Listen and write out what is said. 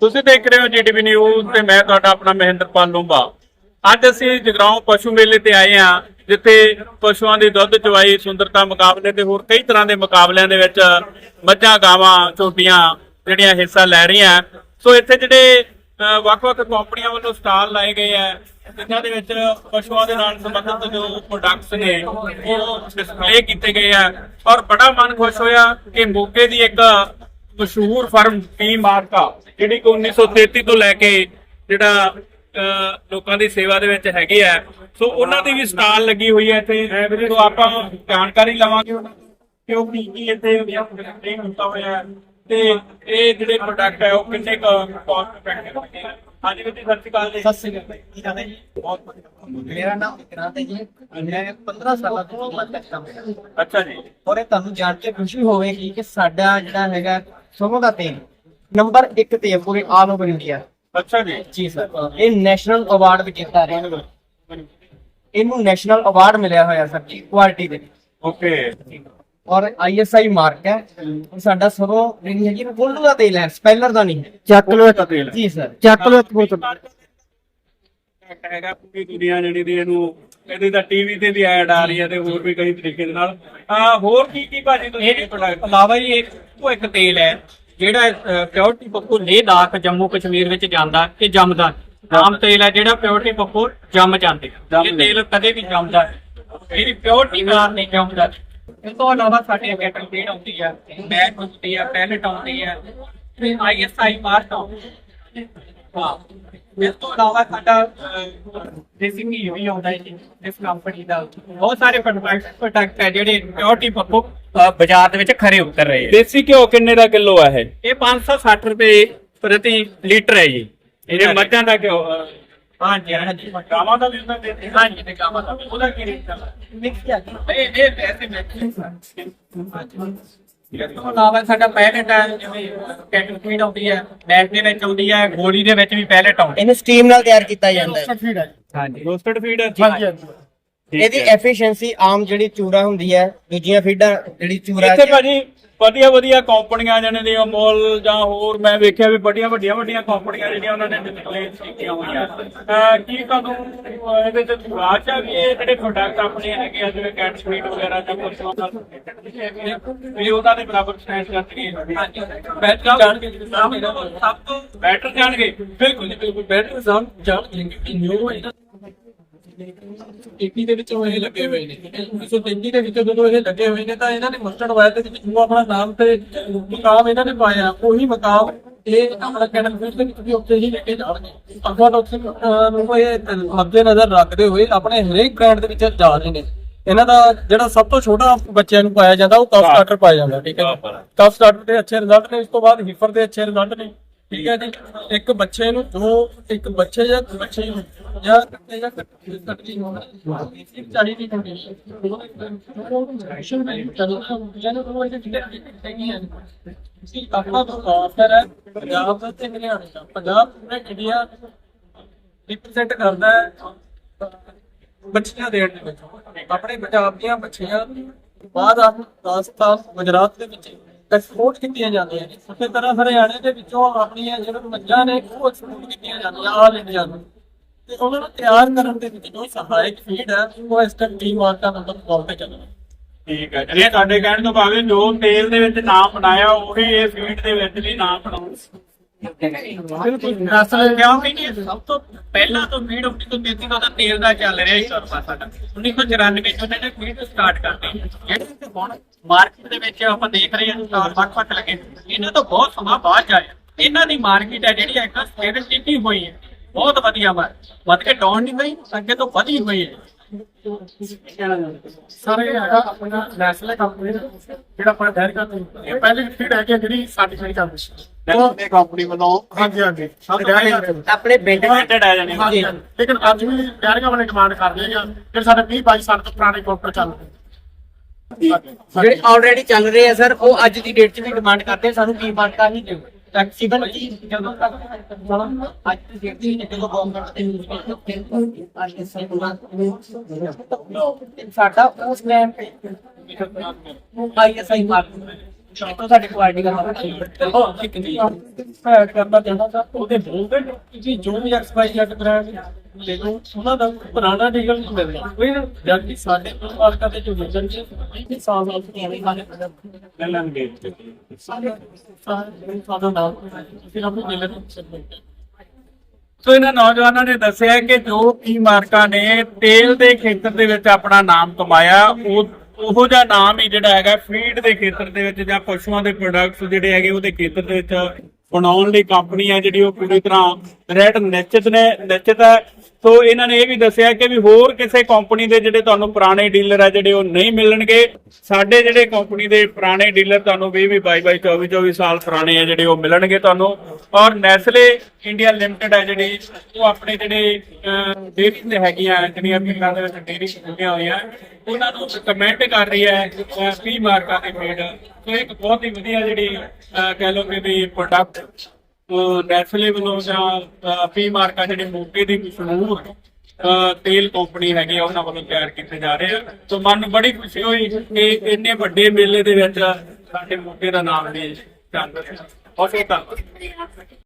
ਤੁਸੀਂ ਦੇਖ ਰਹੇ ਹੋ ਜੀਟੀਵੀ ਨਿਊਜ਼ ਤੇ ਮੈਂ ਤੁਹਾਡਾ ਆਪਣਾ ਮਹਿੰਦਰਪਾਲ ਲੂੰਬਾ ਅੱਜ ਅਸੀਂ ਜਗਰਾਉਂ ਪਸ਼ੂ ਮੇਲੇ ਤੇ ਆਏ ਹਾਂ, ਜਿੱਥੇ ਪਸ਼ੂਆਂ ਦੀ ਦੁੱਧ ਚਵਾਈ ਸੁੰਦਰਤਾ ਮੁਕਾਬਲੇ ਤੇ ਹੋਰ ਕਈ ਤਰ੍ਹਾਂ ਦੇ ਮੁਕਾਬਲਿਆਂ ਦੇ ਵਿੱਚ ਮੱਝਾਂ, ਗਾਵਾਂ, ਝੋਟੀਆਂ ਜਿਹੜੀਆਂ ਹਿੱਸਾ ਲੈ ਰਹੀਆਂ। ਸੋ ਇੱਥੇ ਜਿਹੜੇ ਵੱਖ-ਵੱਖ ਕੰਪਨੀਆਂ ਵੱਲੋਂ ਸਟਾਲ ਲਾਏ ਗਏ ਆ, ਜਿਨ੍ਹਾਂ ਦੇ ਵਿੱਚ ਪਸ਼ੂਆਂ ਦੇ ਨਾਲ ਸੰਬੰਧਿਤ ਜੋ ਪ੍ਰੋਡਕਟਸ ਨੇ, ਉਹ ਡਿਸਪਲੇ ਕੀਤੇ ਗਏ ਆ। ਔਰ ਬੜਾ ਮਨ ਖੁਸ਼ ਹੋਇਆ ਕਿ ਮੋਗੇ ਦੀ ਇੱਕ ਮਸ਼ਹੂਰ ਫਰਮ ਪੀ ਮਾਰਕਾ ਜਿਹੜੀ ਕਿ 1933 ਤੋਂ ਲੈ ਕੇ ਜਿਹੜਾ ਲੋਕਾਂ ਦੀ ਸੇਵਾ ਦੇ ਵਿੱਚ ਹੈਗੇ ਆ। ਸੋ ਉਹਨਾਂ ਦੀ ਵੀ ਸਟਾਲ ਲੱਗੀ ਹੋਈ ਹੈ ਇੱਥੇ। ਸੋ ਆਪਾਂ ਜਾਣਕਾਰੀ ਲਵਾਂਗੇ ਤੋਂ ਕਿ ਉਹ ਕੀ ਕੀ ਇੱਥੇ ਹੋਇਆ ਤੇ ਇਹ ਜਿਹੜੇ ਪ੍ਰੋਡਕਟ ਹੈ ਉਹ ਕਿੰਨੇ ਕਾਸਟ ਇਫੈਕਟਿਵ ਨੇ ਹਾਂਜੀ ਜੀ ਸਤਿ ਸ਼੍ਰੀ ਅਕਾਲ ਜੀ। ਸਤਿ ਸ੍ਰੀ ਅਕਾਲ ਕੀ ਕਹਿੰਦੇ ਜੀ? ਬਹੁਤ ਮੇਰਾ ਨਾਮ ਵਿਕਰਾਂਤ ਹੈ ਜੀ। ਮੈਂ 15 ਸਾਲਾਂ ਤੋਂ ਮਤਲਬ ਕੰਮ ਅੱਛਾ ਜੀ। ਔਰ ਇਹ ਤੁਹਾਨੂੰ ਜਾਣ ਕੇ ਖੁਸ਼ੀ ਹੋਵੇਗੀ ਕਿ ਸਾਡਾ ਜਿਹੜਾ ਹੈਗਾ ਸਰੋਂ ਦਾ ਤੇਲ ਨੰਬਰ 1 ਤੇ ਹੈ ਪੂਰੇ ਆਲ ਓਵਰ ਇੰਡੀਆ ਅੱਛਾ ਜੀ। ਜੀ ਸਰ ਇਹ ਨੈਸ਼ਨਲ ਅਵਾਰਡ ਵੀ ਜਿੱਤਾ ਰਿਹਾ ਇਹਨੂੰ ਨੈਸ਼ਨਲ ਅਵਾਰਡ ਮਿਲਿਆ ਹੋਇਆ ਸਰ ਜੀ ਕੁਆਲਿਟੀ ਦੇ ਓਕੇ। ਔਰ ਆਈਐਸਆਈ ਮਾਰਕ ਹੈ। ਔਰ ਸਾਡਾ ਸਰੋਂ ਜਿਹੜੀ ਹੈਗੀ ਫੁੱਲ ਦਾ ਤੇਲ ਹੈ ਸਪੈਲਰ ਦਾ ਨਹੀਂ ਹੈ। ਚੱਕ ਲੋ ਦਾ ਤੇਲ। ਜੀ ਸਰ ਚੱਕ ਲੋ ਇੱਕ ਬੋਤਲ। ਹੈਗਾ ਪੂਰੀ ਦੁਨੀਆ ਜਿਹੜੀ ਦੀ ਇਹਨੂੰ ਇਹਦੀ ਤਾਂ ਟੀਵੀ ਤੇ ਵੀ ਐਡ ਆ ਰਹੀ ਹੈ ਤੇ ਹੋਰ ਵੀ ਕਈ ਤਰੀਕੇ ਦੇ ਨਾਲ। ਆ ਹੋਰ ਕੀ ਕੀ ਭਾਜੀ ਤੁਸੀਂ ਇਹ ਪ੍ਰੋਡਕਟ ਇਲਾਵਾ ਜੀ ਇੱਕ ਉਹ ਇੱਕ ਤੇਲ ਹੈ ਜਿਹੜਾ ਪਿਓਰਟੀ ਪੱਪੂ ਲੇਹ ਦਾਖ ਜੰਮੂ ਕਸ਼ਮੀਰ ਵਿੱਚ ਜਾਂਦਾ ਇਹ ਜੰਮਦਾ। ਆਮ ਤੇਲ ਹੈ ਜਿਹੜਾ ਪਿਓਰਟੀ ਪੱਪੂ ਜੰਮ ਜਾਂਦੇ। ਇਹ ਤੇਲ ਕਦੇ ਵੀ ਜੰਮਦਾ। ਇਹਦੀ ਪਿਓਰਟੀ ਨਾਲ ਨਹੀਂ ਜੰਮਦਾ। ਇਸ ਤੋਂ ਇਲਾਵਾ ਸਾਡੇ ਅੱਗੇ ਕੰਪਲੀਟ ਆਉਂਦੀ ਹੈ ਬੈਗ ਹੁੰਦੀ ਹੈ ਪੈਲਟ ਆਉਂਦੀ ਹੈ ਤੇ ਆਈਐਸਆਈ ਮਾਰਕ ਆਉਂਦੀ ਹਾਂ ਇਸ ਤੋਂ ਇਲਾਵਾ ਸਾਡਾ ਘੀ ਵੀ ਆਉਂਦਾ ਹੈ ਜੀ ਇਸ ਕੰਪਨੀ ਦਾ। ਬਹੁਤ ਸਾਰੇ ਪ੍ਰੋਡਕਟ ਪ੍ਰੋਡਕਟ ਹੈ ਜਿਹੜੇ ਪਿਓਰਟੀ ਪੱਪੂ ਅਹ, ਬਾਜ਼ਾਰ ਦੇ ਵਿੱਚ ਖਰੇ ਉਤਰ ਰਹੇ ਆ ਦੇਸੀ ਘਿਓ ਕਿੰਨੇ ਦਾ ਕਿਲੋ ਆ ਇਹ? ਇਹ 560 ਰੁਪਏ ਪ੍ਰਤੀ ਲੀਟਰ ਹੈ ਜੀ। ਇਹ ਮੱਝਾਂ ਦਾ ਘਿਓ ਹਾਂਜੀ ਹਾਂਜੀ ਗਾਵਾਂ ਦਾ ਵੀ ਉਹਨਾਂ ਦੇ ਹਾਂਜੀ ਤੇ ਕਾਮਾ ਦਾ ਉਹਦਾ ਕੀ ਰੇਟ ਹੈ ਮਿਕਸ ਹੈ ਇਹ ਇਹ ਵੈਸੇ ਮਿਕਸ ਇਸ ਤੋਂ ਇਲਾਵਾ ਸਾਡਾ ਪੈਲਟ ਹੈ ਜਿਵੇਂ ਕੈਟਲ ਫੀਡ ਆਉਂਦੀ ਹੈ ਬੈਗ ਦੇ ਵਿੱਚ ਆਉਂਦੀ ਹੈ ਗੋਲੀ ਦੇ ਵਿੱਚ ਵੀ ਪੈਲਟ ਆਉਂਦੀ ਇਹਨੂੰ ਸਟੀਮ ਨਾਲ ਤਿਆਰ ਕੀਤਾ ਜਾਂਦਾ ਹੈ। ਹਾਂਜੀ। ਰੋਸਟਡ ਫੀਡ ਹੈ? ਹਾਂਜੀ ਹਾਂਜੀ। ਇਹਦੀ ਐਫੀਸ਼ੀਐਂਸੀ ਆਮ ਜਿਹੜੀ ਚੂਰਾ ਹੁੰਦੀ ਹੈ ਦੂਜੀਆਂ ਫੀਡਾਂ ਜਿਹੜੀ ਚੂਰਾ ਇੱਥੇ ਭਾਜੀ ਵਧੀਆ ਵਧੀਆ ਕੰਪਨੀਆਂ ਜਿਹਨਾਂ ਦੀਆਂ ਮੋਲ ਜਾਂ ਹੋਰ ਮੈਂ ਵੇਖਿਆ ਵੀ ਬੜੀਆਂ ਵੱਡੀਆਂ ਵੱਡੀਆਂ ਕੰਪਨੀਆਂ ਜਿਹੜੀਆਂ ਉਹਨਾਂ ਨੇ ਡਿਸਪਲੇਸ ਕੀਤੀਆਂ ਹੋਈਆਂ। ਅਹ ਕੀ ਕਦੋਂ ਇਹਦੇ ਤੇ ਬਾਅਦ ਆ ਵੀ ਜਿਹੜੇ ਪ੍ਰੋਡਕਟ ਆਪਣੇ ਹੈਗੇ ਆ ਜਿਵੇਂ ਕੈਟ ਸਵੀਟ ਵਗੈਰਾ ਜਾਂ ਕੁਝ ਉਹਨਾਂ ਨਾਲ ਵੀ ਉਹਨਾਂ ਦੇ ਬਰਾਬਰ ਸਟੈਂਡ ਕਰਨਗੇ ਹਾਂਜੀ। ਬੈਟਰ ਜਾਣਗੇ। ਸਭ ਤੋਂ ਬੈਟਰ ਜਾਣਗੇ। ਬਿਲਕੁਲ ਬਿਲਕੁਲ। ਬੈਟਰ ਜਾਣਗੇ ਨਿਊ ਇਹਨਾਂ 80 ਦੇ ਵਿੱਚ ਇਹ ਲੱਗੇ ਹੋਏ ਨੇ। 1933 ਦੇ ਵਿੱਚ ਜਦੋਂ ਇਹ ਲੱਗੇ ਹੋਏ ਨੇ ਤਾਂ ਇਹਨਾਂ ਨੇ ਮਸਟਰਡ ਵਾਇਆ ਤੇ ਜੋ ਆਪਣਾ ਨਾਮ ਤੇ ਮੁਕਾਮ ਇਹਨਾਂ ਨੇ ਪਾਇਆ ਉਹੀ ਮੁਕਾਮ ਇਹ ਆਪਣਾ ਕੈਨਲ ਫਿਰ ਦੇ ਵੀ ਉੱਥੇ ਹੀ ਲੈ ਜਾਣਗੇ। ਅਗਵਾ ਉੱਥੇ ਨੂੰ ਇਹ ਮੱਦੇ ਨਜ਼ਰ ਰੱਖਦੇ ਹੋਏ ਆਪਣੇ ਹਰੇਕ ਬ੍ਰਾਂਡ ਦੇ ਵਿੱਚ ਜਾ ਰਹੇ ਨੇ। ਇਹਨਾਂ ਦਾ ਜਿਹੜਾ ਸਭ ਤੋਂ ਛੋਟਾ ਬੱਚਿਆਂ ਨੂੰ ਪਾਇਆ ਜਾਂਦਾ ਉਹ ਕਫ ਸਟਾਰਟਰ ਪਾਇਆ ਜਾਂਦਾ ਠੀਕ ਹੈ ਕਫ ਸਟਾਰਟਰ ਦੇ ਅੱਛੇ ਰਿਜ਼ਲਟ ਨੇ ਉਸ ਤੋਂ ਬਾਅਦ ਹਿਫਰ ਦੇ ਅੱਛੇ ਰਿਜ਼ਲਟ ਨੇ। ਠੀਕ ਹੈ ਜੀ। ਇੱਕ ਬੱਚੇ ਨੂੰ ਜੋ ਇੱਕ ਬੱਚੇ ਜਾਂ ਬੱਚੇ ਨੂੰ ਜਾਂ ਕੱਟੇ ਜਾਂ ਕੱਟੀ ਹੋਣਾ ਇੱਕ ਚਾਹੀਦੀ ਕੰਡੀਸ਼ਨ ਕੰਡੀਸ਼ਨ ਮੈਂ ਚੱਲਦਾ। ਜਨ ਤੋਂ ਇਹ ਜਿਹੜੇ ਹੈਗੀ ਹੈ ਸੀ ਆਪਣਾ ਆਫਰ ਹੈ, ਪੰਜਾਬ ਦਾ ਤੇ ਹਰਿਆਣਾ ਦਾ। ਪੰਜਾਬ ਪੂਰਾ ਇੰਡੀਆ ਰਿਪਰੈਜ਼ੈਂਟ ਕਰਦਾ ਹੈ। ਬੱਚੀਆਂ ਦੇਣ ਦੇ ਵਿੱਚ। ਆਪਣੇ ਪੰਜਾਬ ਦੀਆਂ ਬੱਚੀਆਂ ਬਾਅਦ ਆ ਰਾਜਸਥਾਨ, ਗੁਜਰਾਤ ਦੇ ਵਿੱਚ। ਐਕਸਪੋਰਟ ਕੀਤੀਆਂ ਜਾਂਦੀਆਂ ਨੇ। ਉਸੇ ਤਰ੍ਹਾਂ ਹਰਿਆਣੇ ਦੇ ਵਿੱਚੋਂ ਆਪਣੀਆਂ ਜਿਹੜੀਆਂ ਮੱਝਾਂ ਨੇ, ਉਹ ਐਕਸਪੋਰਟ ਕੀਤੀਆਂ ਜਾਂਦੀਆਂ ਆਲ ਇੰਡੀਆ ਨੂੰ। ਤੇ ਉਹਨਾਂ ਨੂੰ ਤਿਆਰ ਕਰਨ ਦੇ ਵਿੱਚ ਜੋ ਸਹਾਇਕ ਫੀਡ ਹੈ, ਉਹ ਇਸ ਟਾਈਮ ਟੀ ਮਾਰਕਾ ਨੰਬਰ ਕਾਲ ਤੇ ਚੱਲਣਾ ਠੀਕ ਹੈ। ਇਹ ਸਾਡੇ ਕਹਿਣ ਤੋਂ ਭਾਵੇਂ ਜੋ ਤੇਲ ਦੇ ਵਿੱਚ ਨਾਮ ਬਣਾਇਆ, ਉਹੀ ਇਹ ਫੀਡ ਦੇ ਵਿੱਚ ਵੀ ਨਾਮ ਬਣਾਉਣ। ਅਸਲ ਕਿਉਂਕਿ ਸਭ ਤੋਂ ਪਹਿਲਾਂ ਤੋਂ ਫੀਡ 1933 ਦਾ ਤਾਂ ਤੇਲ ਦਾ ਚੱਲ ਰਿਹਾ ਹੀ ਸਰਵਾ ਸਾਡਾ। 1994 ਵਿੱਚ ਉਹਨਾਂ ਨੇ ਫੀਡ ਸਟਾਰਟ ਕਰਤੀ ਜਿਹੜੇ ਹੁਣ ਮਾਰਕੀਟ ਦੇ ਵਿੱਚ ਆਪਾਂ ਦੇਖ ਰਹੇ ਹਾਂ ਸਟਾਰ ਵੱਖ ਵੱਖ ਲੱਗੇ। ਇਹਨਾਂ ਤੋਂ ਬਹੁਤ ਸਮਾਂ ਬਾਅਦ ਆਇਆ। ਇਹਨਾਂ ਦੀ ਮਾਰਕੀਟ ਹੈ ਜਿਹੜੀ ਇੱਕ ਸਟੇਬਲ ਹੋਈ ਹੈ। ਬਹੁਤ ਵਧੀਆ ਮਾਰ ਵੱਧ ਕੇ ਡਾਊਨ ਨਹੀਂ ਹੋਈ, ਅੱਗੇ ਤੋਂ ਵਧੀ ਹੋਈ ਹੈ। ਸਾਰੇ ਹੈਗਾ ਆਪਣਾ ਨੈਸ਼ਨਲ ਕੰਪਨੀ ਜਿਹੜਾ ਆਪਣਾ ਡੈਰ ਕਰਦੇ ਇਹ ਪਹਿਲੀ ਫੀਡ ਹੈ ਕਿ ਜਿਹੜੀ ਸਰਟੀਫਾਈ ਕਰਦੀ ਸੀ। ਇਹ ਕੰਪਨੀ ਵੱਲੋਂ। ਹਾਂਜੀ ਹਾਂਜੀ। ਡੈਰੀ ਆਪਣੇ ਪਿੰਡ Limited ਆ ਜਾਣੀ। ਹਾਂਜੀ ਹਾਂਜੀ। ਲੇਕਿਨ ਅੱਜ ਵੀ ਡੈਰੀਆਂ ਵਾਲੇ ਡਿਮਾਂਡ ਕਰਦੇ ਆ। ਕਿ ਸਾਡੇ 20 22 ਸਾਲ ਤੋਂ ਪੁਰਾਣੇ ਕਾਊਂਟਰ ਚੱਲ ਰਹੇ ਜਿਹੜੇ ਆਲਰੇਡੀ ਚੱਲ ਰਹੇ ਆ ਸਰ ਉਹ ਅੱਜ ਦੀ ਡੇਟ 'ਚ ਵੀ ਡਿਮਾਂਡ ਕਰਦੇ ਆ, ਸਾਨੂੰ ਕੀ ਮਾਰਕਾ ਨਹੀਂ ਦਿਓ ਤਕਰੀਬਨ ਜੀ ਜਦੋਂ ਤੱਕ ਅੱਜ ਦੀ ਡੇਟ 'ਚ ਜਦੋਂ ਗਵਰਨਮੈਂਟ ਦੇ ਸਾਡਾ ਉਸ ਟਾਈਮ ਤੇ ਆਈਐਸਆਈ ਮਾਰਕ। ਸਾਡੀ ਕੁਆਲਿਟੀ ਦਾ ਪਤਾ ਕਰਨਾ ਚਾਹੁੰਦਾ ਤਾਂ ਉਹਦੇ ਬੋਲਦੇ ਤੁਸੀਂ ਜੋ ਵੀ ਐਕਸਪਾਈ ਜੱਟ ਬ੍ਰਾਂਡ ਲੈ ਲਓ ਉਹਨਾਂ ਦਾ ਪੁਰਾਣਾ ਡੀਲਰ ਮਿਲਦਾ ਕੋਈ ਨਾ ਜਦ ਕਿ ਸਾਡੇ ਕੋਲ ਦੇ ਜੋ ਵੇਚਣ ਚ ਇਹ ਸਾਲ ਸਾਲ ਤੋਂ ਐਵੇਂ ਖਾਣੇ ਲੈ ਲੈਣਗੇ ਸਾਰੇ ਸਾਰੇ ਸਾਡਾ ਨਾਮ ਫਿਰ ਆਪਣੇ ਡੀਲਰ ਨੂੰ ਸੋ ਇਹਨਾਂ ਨੌਜਵਾਨਾਂ ਨੇ ਦੱਸਿਆ ਕਿ ਜੋ ਕੀ ਮਾਰਕਾ ਨੇ ਤੇਲ ਦੇ ਖੇਤਰ ਦੇ ਵਿੱਚ ਆਪਣਾ ਨਾਮ ਕਮਾਇਆ, ਉਹ ਉਹੋ ਜਿਹਾ ਨਾਮ ਹੀ ਜਿਹੜਾ ਹੈਗਾ ਫੀਡ ਦੇ ਖੇਤਰ ਦੇ ਵਿੱਚ ਜਾਂ ਪਸ਼ੂਆਂ ਦੇ ਪ੍ਰੋਡਕਟਸ ਜਿਹੜੇ ਹੈਗੇ ਉਹਦੇ ਖੇਤਰ ਦੇ ਵਿੱਚ ਬਣਾਉਣ ਲਈ ਕੰਪਨੀ ਹੈ ਜਿਹੜੀ ਉਹ ਪੂਰੀ ਤਰ੍ਹਾਂ ਰੈਟ ਨਿਸ਼ਚਿਤ ਨੇ ਨਿਸ਼ਚਿਤ ਹੈ ਸੋ ਇਹਨਾਂ ਨੇ ਇਹ ਵੀ ਦੱਸਿਆ ਕਿ ਵੀ ਹੋਰ ਕਿਸੇ ਕੰਪਨੀ ਦੇ ਜਿਹੜੇ ਤੁਹਾਨੂੰ ਪੁਰਾਣੇ ਡੀਲਰ ਆ ਜਿਹੜੇ ਉਹ ਨਹੀਂ ਮਿਲਣਗੇ, ਸਾਡੇ ਜਿਹੜੇ ਕੰਪਨੀ ਦੇ ਪੁਰਾਣੇ ਡੀਲਰ ਤੁਹਾਨੂੰ 20 20 22 24 24 ਸਾਲ ਪੁਰਾਣੇ ਆ ਜਿਹੜੇ ਉਹ ਮਿਲਣਗੇ ਤੁਹਾਨੂੰ। ਔਰ ਨੈਸਲੇ ਇੰਡੀਆ ਲਿਮਟਿਡ ਹੈ ਜਿਹੜੀ, ਉਹ ਆਪਣੇ ਜਿਹੜੇ ਡੇਰੀ ਤੇ ਹੈਗੀਆਂ, ਜਿਹੜੀਆਂ ਪਿੰਡਾਂ ਦੇ ਵਿੱਚ ਡੇਰੀ ਖੁੱਲੀਆਂ ਹੋਈਆਂ, ਉਹਨਾਂ ਨੂੰ ਕਮੈਂਟ ਕਰ ਰਹੀ ਹੈ ਪੀ ਮਾਰਕਾ ਦੇ ਫੀਡ ਸੋ ਇੱਕ ਬਹੁਤ ਹੀ ਵਧੀਆ ਜਿਹੜੀ ਕਹਿ ਲਓ ਕਿ ਵੀ ਪ੍ਰੋਡਕਟ ਨੈਸਲੇ ਵੱਲੋਂ ਜਾਂ ਪੀ ਮਾਰਕਾ ਜਿਹੜੇ ਮੋਟੇ ਦੀ ਮਸ਼ਹੂਰ ਅਹ, ਤੇਲ ਕੰਪਨੀ ਹੈਗੀ ਆ ਉਹਨਾਂ ਵੱਲੋਂ ਤਿਆਰ ਕੀਤੇ ਜਾ ਰਹੇ ਆ। ਸੋ ਮਨ ਬੜੀ ਖੁਸ਼ੀ ਹੋਈ ਕਿ ਇੰਨੇ ਵੱਡੇ ਮੇਲੇ ਦੇ ਵਿੱਚ ਸਾਡੇ ਮੋਟੇ ਦਾ ਨਾਮ ਵੀ ਚੱਲ ਰਿਹਾ ਬਹੁਤ ਬਹੁਤ ਧੰਨਵਾਦ।